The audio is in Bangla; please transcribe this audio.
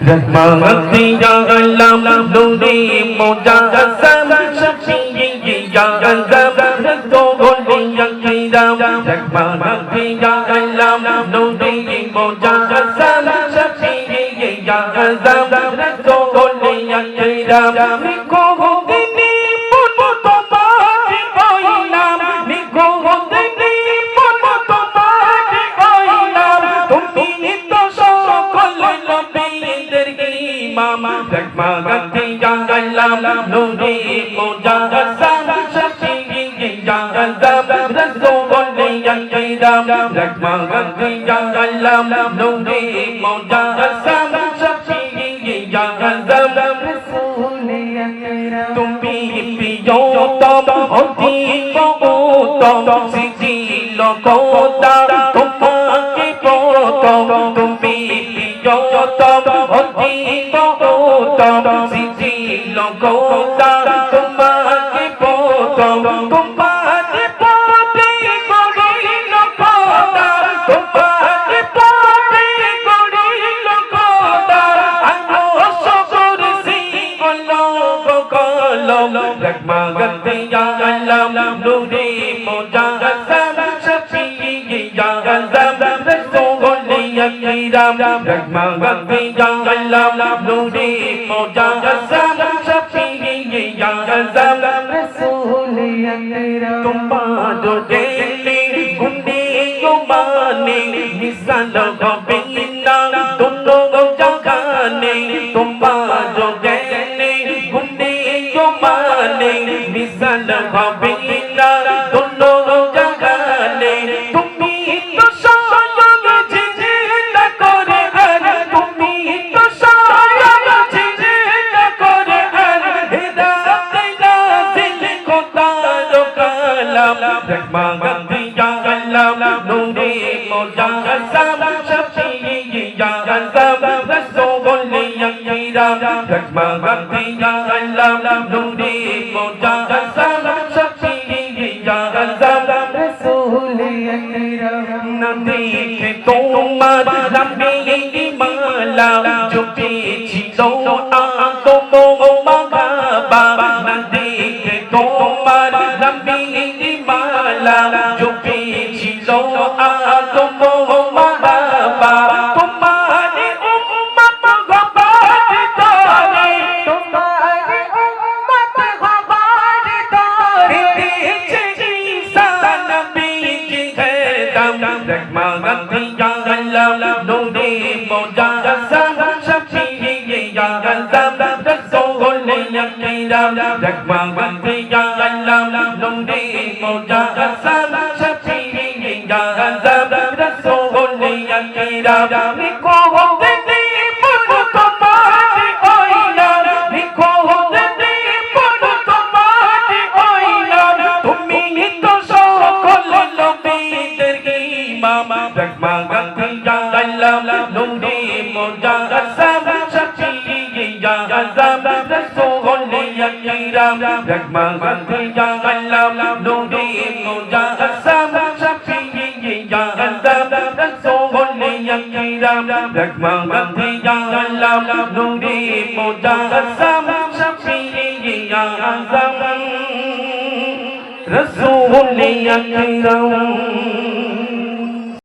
रहमती या अल्लाह नूरी मुजासम शफी या अल्लाह तो गोली यकीदा रहमती या अल्लाह नूरी मुजासम शफी या अल्लाह तो गोली यकीदा ইমাম রহমাতে জাগালাম নূরে মুজাসসাম শফিঈ জাগালাম রাসূল ইয়াকিরাম রহমাতে জাগালাম নূরে মুজাসসাম শফিঈ জাগালাম তুমি প্রিয়তম অতি কবুতম সিজিল কোতা প্রিয়তম অতি কবুতম সিজিল কোতা তোমাকে প্রতম তোমাকে পদে করিল কোতা তোমাকে পদে করিল কোতা আলো সবর সি অলক কলম রহমাগত ইয়া আলম নূরে ইয়া আযম কিরাম রহমাগত ইয়া আলম নূরে মুজাসসাম শফিঈ ইয়া আযম রাসূল কিরাম তোমার দেলে গুনে মানে মিসাল হবে না দুনো জাগানে তোমার দেলে গুনে মানে মিসাল হবে কালাম রহমান ইয়া আল্লাহ নূরে মুজাসসাম শফিঈ ইয়া আযম রাসূল ইয়া কিরাম রহমান ইয়া আল্লাহ নূরে মুজাসসাম শফিঈ ইয়া আযম রাসূল ইয়া কিরাম না দেখে তোমার রবি মালা চুপি ছিল আদম মাগাবা না দেখে তোমার রবি মালা চুপি ছিল আদম মাগাবা তোমার উম্মত গবাদ তারে তোমার উম্মত গবাদ তারে দিয়েছে ঈসা নবী কি খেদম রহমান ইয়া আল্লাহ নূরে মুজাসসাম শফিঈ ইয়া আযম রাসূল ইয়া কিরাম রহমান ইয়া ইয়া কিরাম নিকো দিনে পুরো তোমারি হইলাম নিকো দিনে পুরো তোমারি হইলাম তুমি তো সকল নবীদের ইমাম রহমান ইয়া আল্লাহ মুজাসসাম শফিঈ ইয়া আযম রাসূল ইয়া আল্লাহ নূরে মুজাসসাম রাসূল ইয়া কিরাম রহমান ইয়া আল্লাহ নূরে মুজাসসাম শফিঈ ইয়া আযম রাসূল ইয়া কিরাম